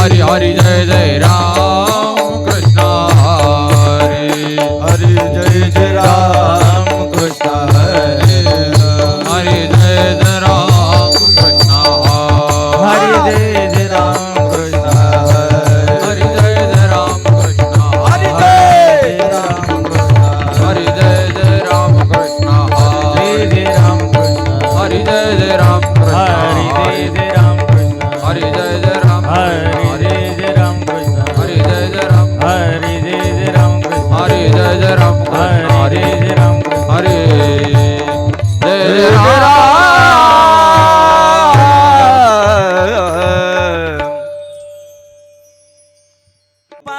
हरि हरि जय जय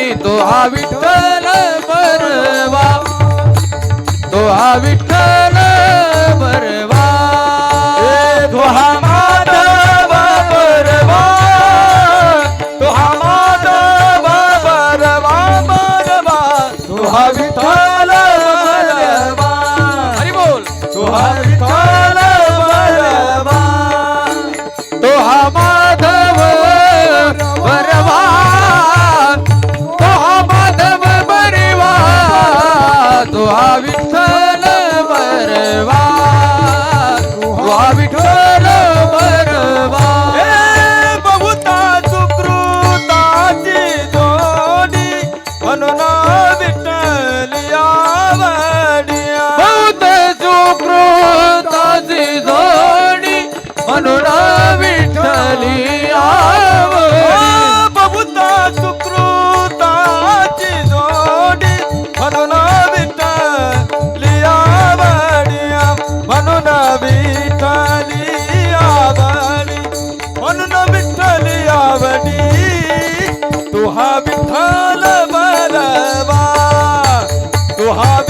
आणि तो हा विठ्ठल परवा तो हा विठ्ठल সোহাগ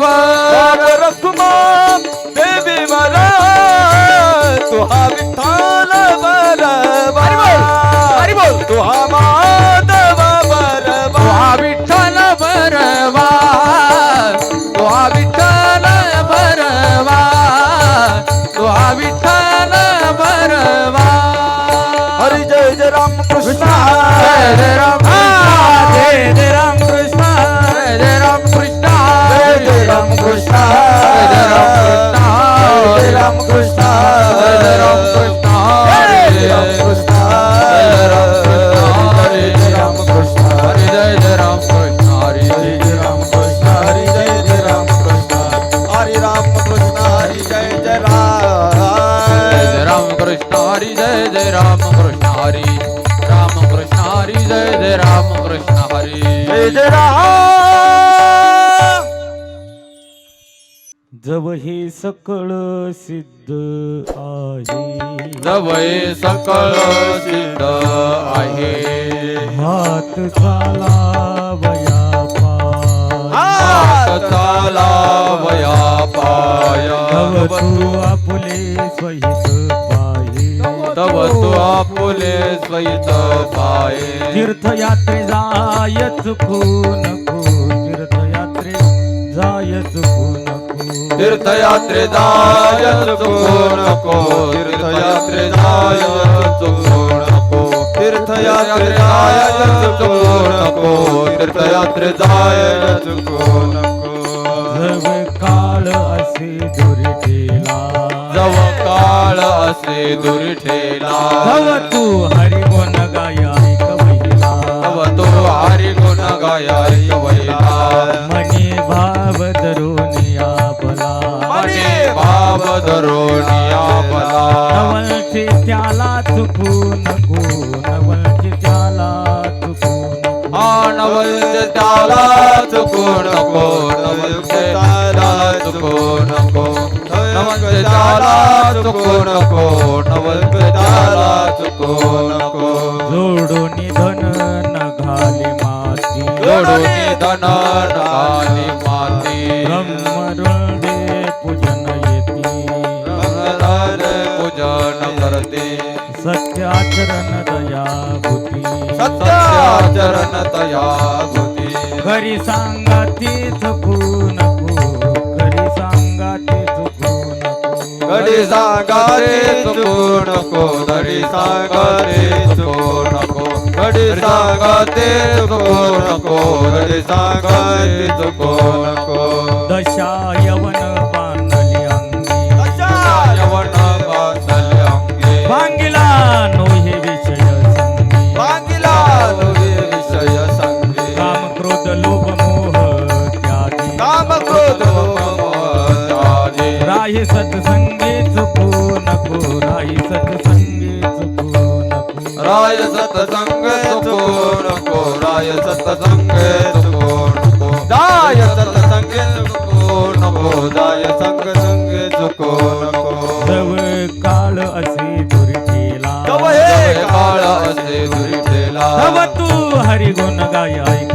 देवा रखुमा देवी मला तुहा विठ्ठल बरवा. तुहा माधव बरवा. विठ्ठल बरवा. तुहा विठ्ठल बरवा. तुहा Vitthal Hare Ram Krishna Hare Jai Ram Krishna Hare Jai Ram जव हे सकळ सिद्ध आहे. जवय सकळ सिद्ध आहे. हात चालावया पाय. हात चालावया पाय. तव तू आपुले स्वहित पाहे. तव तू आपुले स्वैत पाय तीर्थयात्रे जाय चुकू नको तीर्थयात्रे जाय चुकू तीर्थयात्रे जाय चुकू नको तीर्थयात्रे जाय चुकू नको तीर्थयात्रे जाय चुकू नको तीर्थयात्रे जाय चुकू नको जव काळ असे दुर्टेला जव काळ असे दुर्ठेला तव तू हरी गुण गाय ऐक महिला तव तो हरी गुण गाया त्याला चुकू त्याला चुकू नको त्याला चुकू नको नवल त्याला चुकू नको नवल त्याला चुकू नको त्याला नको जोडून धन न घाली माती. जोडून धन न घाली सत्याचरण दया भूती। सत्याचरण तया भूती। घरी सांगा ते चुकू नको घरी सांगा ते। चुकू नको घडी सांगारे चुकू नको घडी सांगारे चुकू नको घडी सांगाते चुकू नको घडी सांगाते चुकू नको राही सत्संगे चुकू नको राही सत्संगे चुकू नको राय सतसंग चुकू नको राय सतसंग चुकू नको दाय सतसंग चुकू नको दाय संग संग चुकू नको जव काळ असे दुर्ठेला तव हे काळ असे दुरिठेला तव तू हरी गुण गाय ऐक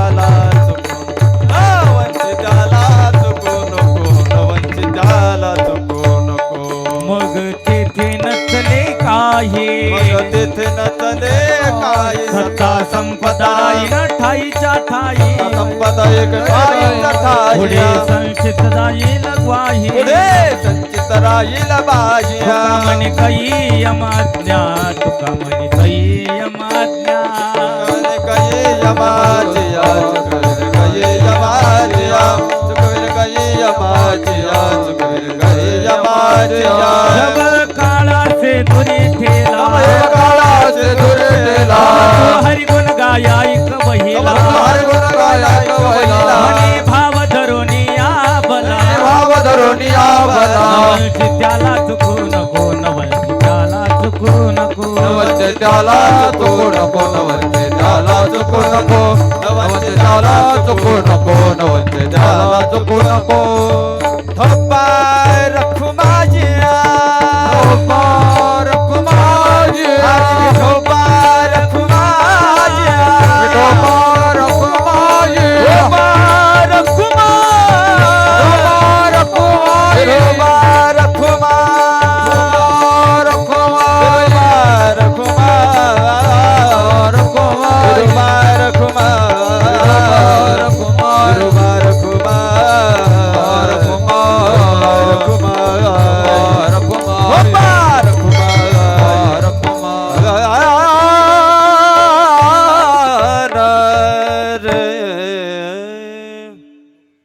काय? सत्ता संपदा ठाईच्या ठाई. संपदा एक ठाईचा पुढे ठाई संचित जाईल ग्वाही. पुढे संचित राहील बाह्य. म्हणे काही यमाज्ञा तुका म्हणे काही यमाज्ञा गाय ऐक हरी गुण गाया कवैला म्हणे भाव धरून या बला भाव धरून नवलची त्याला चुकू नको नवलची त्याला चुकू नको. नवते त्याला चुकू नको नवते त्याला चुकू नको. नवते त्याला चुकू नको नवते त्याला चुकू नको.